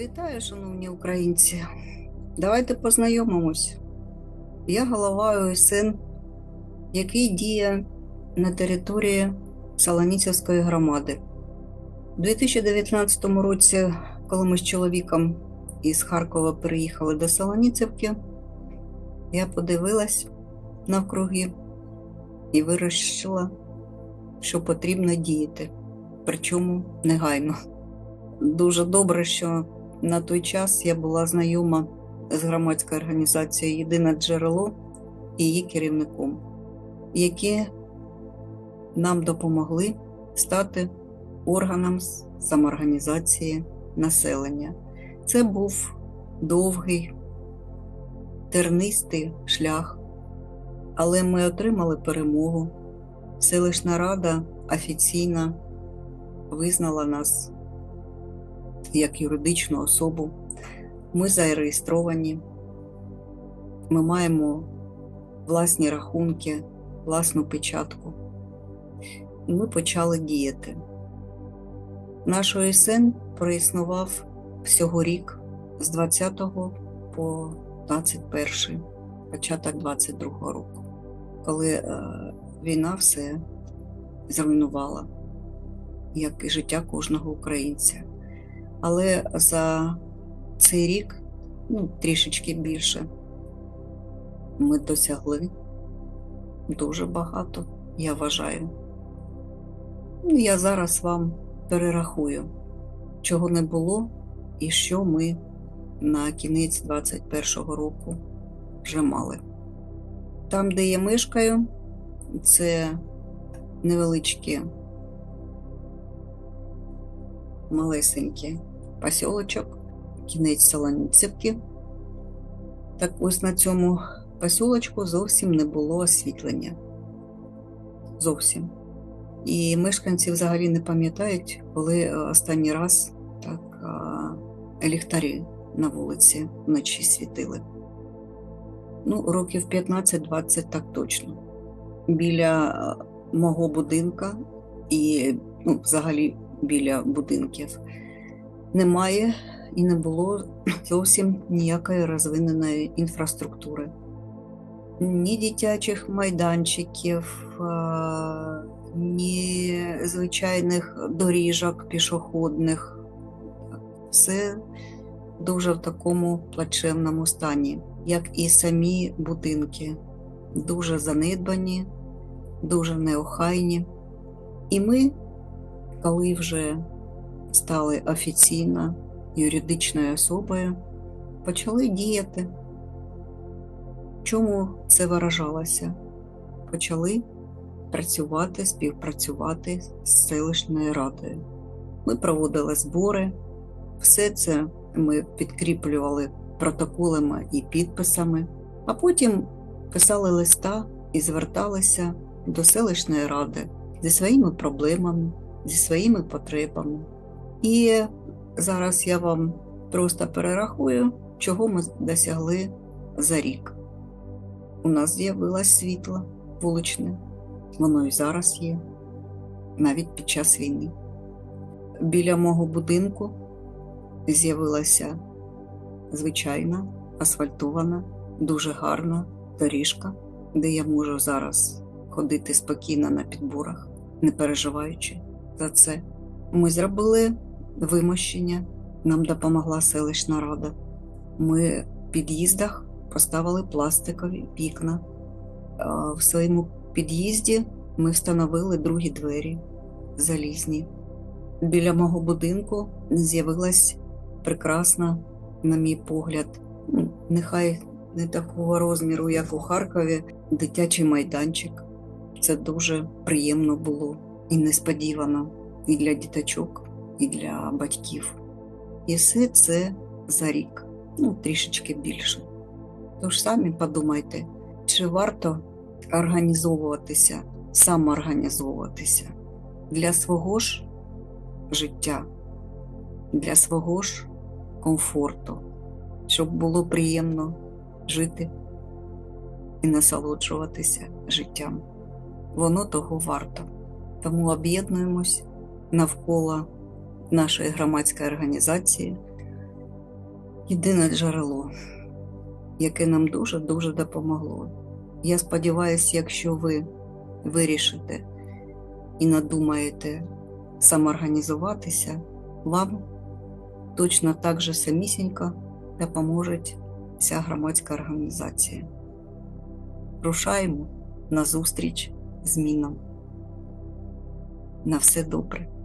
Вітаю, шановні українці. Давайте познайомимось. Я голова ОСН, який діє на території Солоніцівської громади. У 2019 році, коли ми з чоловіком із Харкова переїхали до Солоніцівки, я подивилась навкруги і вирішила, що потрібно діяти, причому негайно. Дуже добре, що на той час я була знайома з громадською організацією Єдине джерело і її керівником, які нам допомогли стати органом самоорганізації населення. Це був довгий, тернистий шлях, але ми отримали перемогу. Селищна рада офіційно визнала нас як юридичну особу. Ми зареєстровані, ми маємо власні рахунки, власну печатку. І ми почали діяти. Наш ОСН проіснував всього рік з 20 по 21, початок 22 року, коли е, війна все зруйнувала, як і життя кожного українця. Але за цей рік, ну, трішечки більше, ми досягли дуже багато, я вважаю. Ну, Я зараз вам перерахую, чого не було і що ми на кінець 21-го року вже мали. Там, де я мешкаю, це невеличкі малесенький посілочок, кінець Солоніцівки. Так ось на цьому посілочку зовсім не було освітлення. Зовсім. І мешканці взагалі не пам'ятають, коли останній раз так ліхтарі на вулиці вночі світили. Ну, років 15-20 так точно. Біля мого будинка і ну, взагалі біля будинків немає і не було зовсім ніякої розвиненої інфраструктури. Ні дитячих майданчиків, ні звичайних доріжок пішохідних. Все дуже в такому плачевному стані, як і самі будинки, дуже занедбані, дуже неохайні. І ми коли вже стали офіційно юридичною особою, почали діяти. Чому це виражалося? Почали працювати, співпрацювати з селищною радою. Ми проводили збори, все це ми підкріплювали протоколами і підписами, а потім писали листа і зверталися до селищної ради зі своїми проблемами зі своїми потребами. І зараз я вам просто перерахую, чого ми досягли за рік. У нас з'явилось світло вуличне, воно і зараз є, навіть під час війни. Біля мого будинку з'явилася звичайна асфальтована, дуже гарна доріжка, де я можу зараз ходити спокійно на підборах, не переживаючи за це. Ми зробили вимощення, нам допомогла селищна рада. Ми в під'їздах поставили пластикові вікна. В своєму під'їзді ми встановили другі двері залізні. Біля мого будинку з'явилась прекрасна, на мій погляд, ну, нехай не такого розміру, як у Харкові, дитячий майданчик. Це дуже приємно було і несподівано і для діточок, і для батьків. І все це за рік, ну трішечки більше. Тож самі подумайте, чи варто організовуватися, самоорганізовуватися для свого ж життя, для свого ж комфорту, щоб було приємно жити і насолоджуватися життям. Воно того варто. Тому об'єднуємось навколо нашої громадської організації єдине джерело, яке нам дуже-дуже допомогло. Я сподіваюся, якщо ви вирішите і надумаєте самоорганізуватися, вам точно так же самісінько допоможе ця громадська організація. Рушаємо на зустріч змінам. На все добре.